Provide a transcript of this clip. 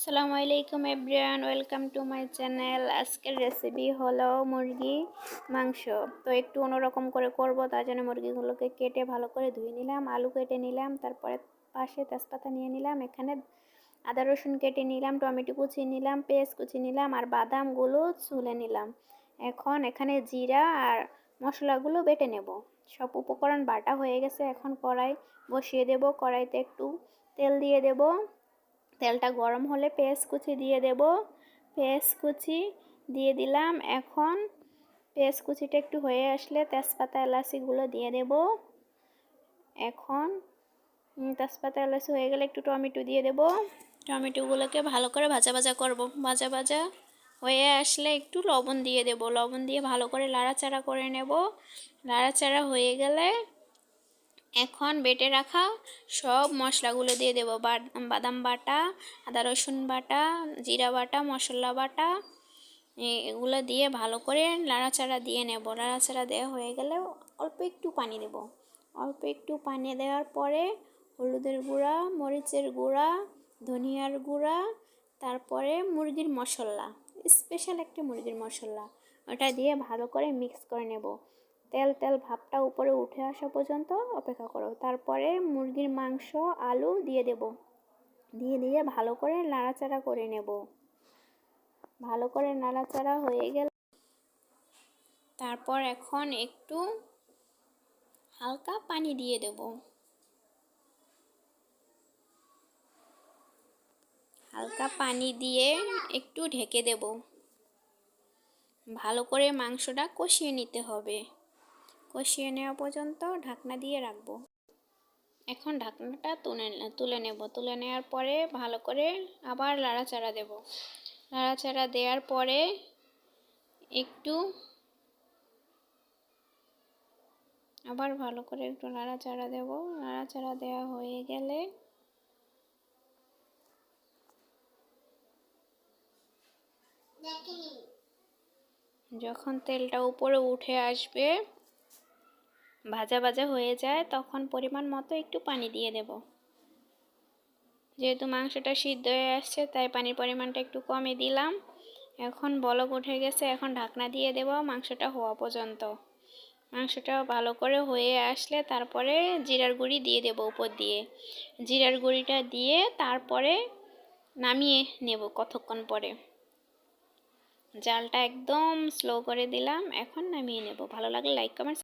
আসসালামু আলাইকুম everyone, welcome to my channel. আজকের রেসিপি হলো মুরগি, মাংস। তো একটু অন্যরকম করে করব, তার জন্য মুরগিগুলোকে কেটে ভালো করে ধুয়ে নিলাম, আলু কেটে নিলাম, তারপরে পাশে তেজপাতা নিয়ে নিলাম, এখানে আদা রসুন কেটে নিলাম, টমেটো কুচি নিলাম, পেঁয়াজ কুচি নিলাম, আর বাদামগুলো ছুলে নিলাম। এখন এখানে জিরা আর মশলাগুলো বেটে নেব। সব উপকরণ বাটা হয়ে গেছে, এখন কড়াই বসিয়ে দেব। কড়াইতে একটু তেল দিয়ে দেব। তেলটা গরম হলে পেঁয়াজ কুচি দিয়ে দেব। পেঁয়াজ কুচি দিয়ে দিলাম। এখন পেঁয়াজ কুচিটা একটু হয়ে আসলে তেজপাতা, এলাচিগুলো দিয়ে দেব। এখন তেজপাতা, এলাচি হয়ে গেলে একটু টমেটো দিয়ে দেব। টমেটোগুলোকে ভালো করে ভাজা ভাজা করব। ভাজা ভাজা হয়ে আসলে একটু লবণ দিয়ে দেব। লবণ দিয়ে ভালো করে লাড়াচাড়া করে নেব। লাড়াচাড়া হয়ে গেলে এখন বেটে রাখা সব মশলাগুলো দিয়ে দেবো। বাদাম বাটা, আদা রসুন বাটা, জিরা বাটা, মশলা বাটা এগুলো দিয়ে ভালো করে নাড়াচাড়া দিয়ে নেব। নাড়াচাড়া দেওয়া হয়ে গেলে অল্প একটু পানি দেব। অল্প একটু পানি দেওয়ার পরে হলুদের গুঁড়া, মরিচের গুঁড়া, ধনিয়ার গুঁড়া, তারপরে মুরগির মশলা, স্পেশাল একটা মুরগির মশলা, ওটা দিয়ে ভালো করে মিক্স করে নেব। তেল তেল ভাবটা উপরে উঠে আসা পর্যন্ত অপেক্ষা করো। তারপরে মুরগির মাংস, আলু দিয়ে দেব। দিয়ে দিয়ে ভালো করে নাড়াচাড়া করে নেব। ভালো করে নাড়াচাড়া হয়ে গেল। তারপর এখন একটু হালকা পানি দিয়ে দেব। হালকা পানি দিয়ে একটু ঢেকে দেব। ভালো করে মাংসটা কষিয়ে নিতে হবে। কষিয়ে নেওয়া পর্যন্ত ঢাকনা দিয়ে রাখব। এখন ঢাকনাটা তুলে তুলে নেব। তুলে নেওয়ার পরে ভালো করে আবার লাড়াচাড়া দেব। লাড়াচাড়া দেওয়ার পরে একটু আবার ভালো করে একটু লাড়াচাড়া দেব। লাড়াচাড়া দেওয়া হয়ে গেলে যখন তেলটা উপরে উঠে আসবে ভাজা ভাজা হয়ে যায়, তখন পরিমাণ মতো একটু পানি দিয়ে দেব। যেহেতু মাংসটা সিদ্ধ হয়ে আসছে, তাই পানির পরিমাণটা একটু কমে দিলাম। এখন বলক উঠে গেছে, এখন ঢাকনা দিয়ে দেব মাংসটা হওয়া পর্যন্ত। মাংসটা ভালো করে হয়ে আসলে তারপরে জিরার গুঁড়ি দিয়ে দেব উপর দিয়ে। জিরার গুঁড়িটা দিয়ে তারপরে নামিয়ে নেব কতক্ষণ পরে। জালটা একদম স্লো করে দিলাম, এখন নামিয়ে নেব। ভালো লাগলে লাইক, কমেন্ট